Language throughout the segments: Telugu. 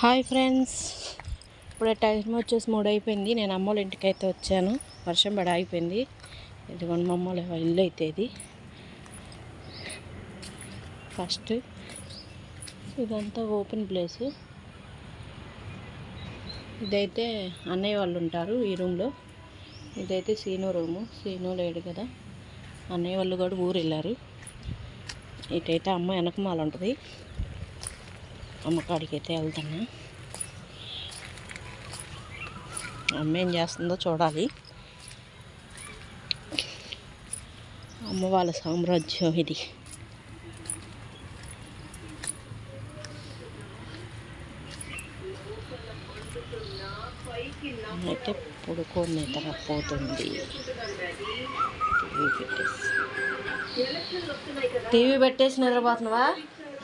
Hi friends. ఇప్పుడు టైం వచ్చేసి మూడు అయిపోయింది నేను అమ్మోళ్ళ ఇంటికి అయితే వచ్చాను. వర్షం పడి ఆగిపోయింది ఇదిగోండి మా అమ్మోళ్ళ ఇల్లు అయితే ఇది. ఫస్ట్ ఇదంతా ఓపెన్ ప్లేస్. ఇదైతే అన్నయ్య వాళ్ళు ఉంటారు ఈ రూమ్లో. ఇదైతే సీను రూము. సీను లేడు కదా. అన్నయ్య వాళ్ళు కూడా ఊరు వెళ్ళారు ఇటైతే అమ్మ వెనకమాల ఉంటుంది. అమ్మకాడికి అయితే వెళ్తాను. అమ్మ ఏం చేస్తుందో చూడాలి. అమ్మ వాళ్ళ సామ్రాజ్యం ఇది. అయితే పడుకొని నిద్రపోతుంది టీవీ పెట్టేసి. టీవీ పెట్టేసి నిద్రపోతున్నావా?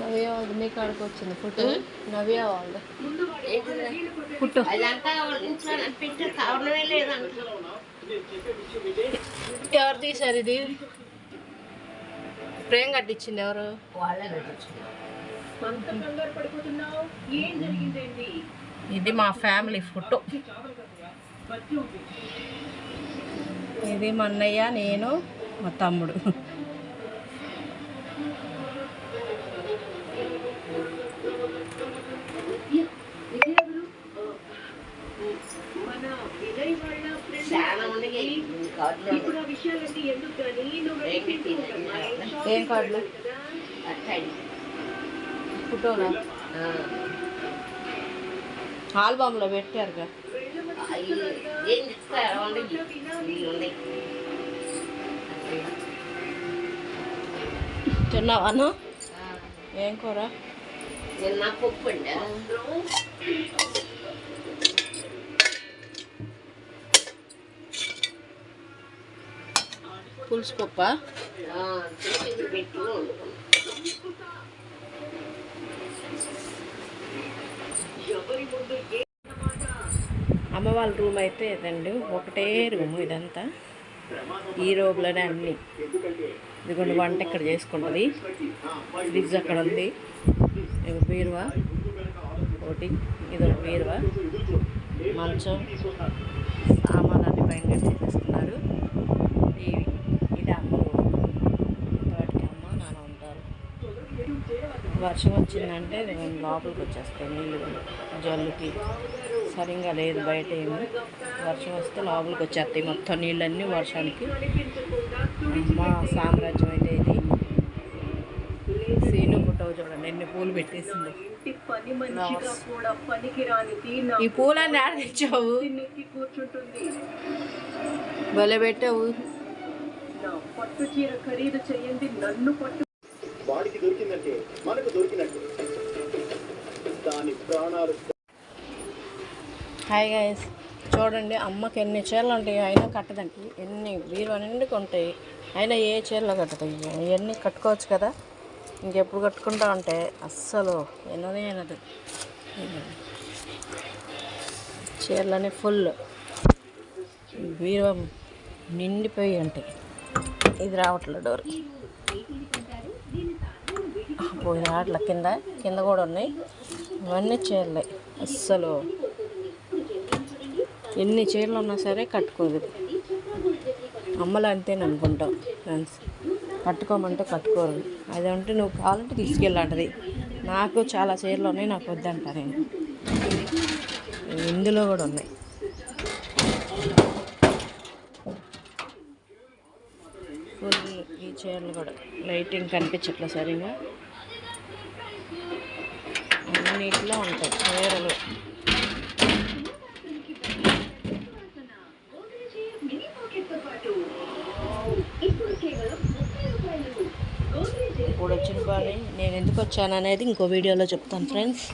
నవ్య వాళ్ళది మీ కాడికి వచ్చింది ఫోటో. నవ్య వాళ్ళది. ఫోటో. ఎవరు తీశారు ఇది? ప్రేమ కట్టించింది ఎవరు? ఇది మా ఫ్యామిలీ ఫోటో. ఇది మా అన్నయ్య నేను మా తమ్ముడు. ఏం కార్డులు? అట్టాయి ఫోటోనా? ఆల్బమ్లో పెట్టారుగా. ఏం చెప్తారు ఉండయి తిన్నావాను ఏం కూర? నిన్న పప్పు అండి పులుసు పప్ప? అమ్మ వాళ్ళ రూమ్ అయితే ఇదండి ఒకటే రూమ్ ఇదంతా. ఈ రోగులోనే అన్నీ. ఇదిగోండి వంట ఇక్కడ చేసుకుంటుంది. ఫ్రిడ్జ్ అక్కడ ఉంది. ఇక బీరువా ఒకటి ఇది ఒక బీరువా. మంచం సామాన్లు అన్ని పైన కట్టేసుకున్నారు టీవీ ఇది అమ్మ వాటికి అమ్మ నాన్న ఉంటారు. వర్షం వచ్చిందంటే నేను లోపలికి వచ్చేస్తాయి నీళ్ళు. జల్లుకి. సరిగా లేదు బయట ఏమి. వర్షం వస్తే లోపలికి వచ్చేస్తాయి మొత్తం నీళ్ళన్నీ వర్షానికి. మా సామ్రాజ్యం అయితే ఇది. సీను పుట్టవు చూడండి ఎన్ని పూలు పెట్టేసింది. పని ఈ పూలన్నీ ఆడ తెచ్చావు. కూర్చుంటుంది భలే పెట్టావు. పట్టు చీర ఖరీదు చేయండి నన్ను పట్టు వాడికి దొరికిందంటే మనకు దొరికినట్టు. దాని ప్రాణాలు హాయ్ గైస్ చూడండి అమ్మకి ఎన్ని చీరలు ఉంటాయి అయినా కట్టదండి. ఎన్ని బీరువా అన్నింటికి ఉంటాయి. అయినా ఏ చీరలు కట్టదు ఇవన్నీ కట్టుకోవచ్చు కదా? ఇంకెప్పుడు కట్టుకుంటా ఉంటే అస్సలు ఎన్నోనే అయినది చీరలన్నీ ఫుల్. బీరువా నిండిపోయి ఉంటాయి. ఇది రావట్లేదు డోర్. పోయి రావట్ల కింద కింద కూడా ఉన్నాయి. ఇవన్నీ చీరలే. అస్సలు ఎన్ని చీరలు ఉన్నా సరే కట్టుకోదు. అమ్మలు అంతేని అనుకుంటాం. ఫ్రెండ్స్ కట్టుకోమంటే కట్టుకోరు. అదంటే నువ్వు కావాలంటే తీసుకెళ్ళాంటది నాకు చాలా చీరలు ఉన్నాయి నాకు వద్దంట నేను. ఇందులో కూడా ఉన్నాయి. ఫుల్ ఈ చీరలు కూడా. లైటింగ్ కనిపించట్లే సరిగా. అన్నిట్లో ఉంటాయి చీరలు. ఇప్పుడు వచ్చిన పని నేను ఎందుకు వచ్చాను అనేది ఇంకో వీడియోలో చెప్తాను ఫ్రెండ్స్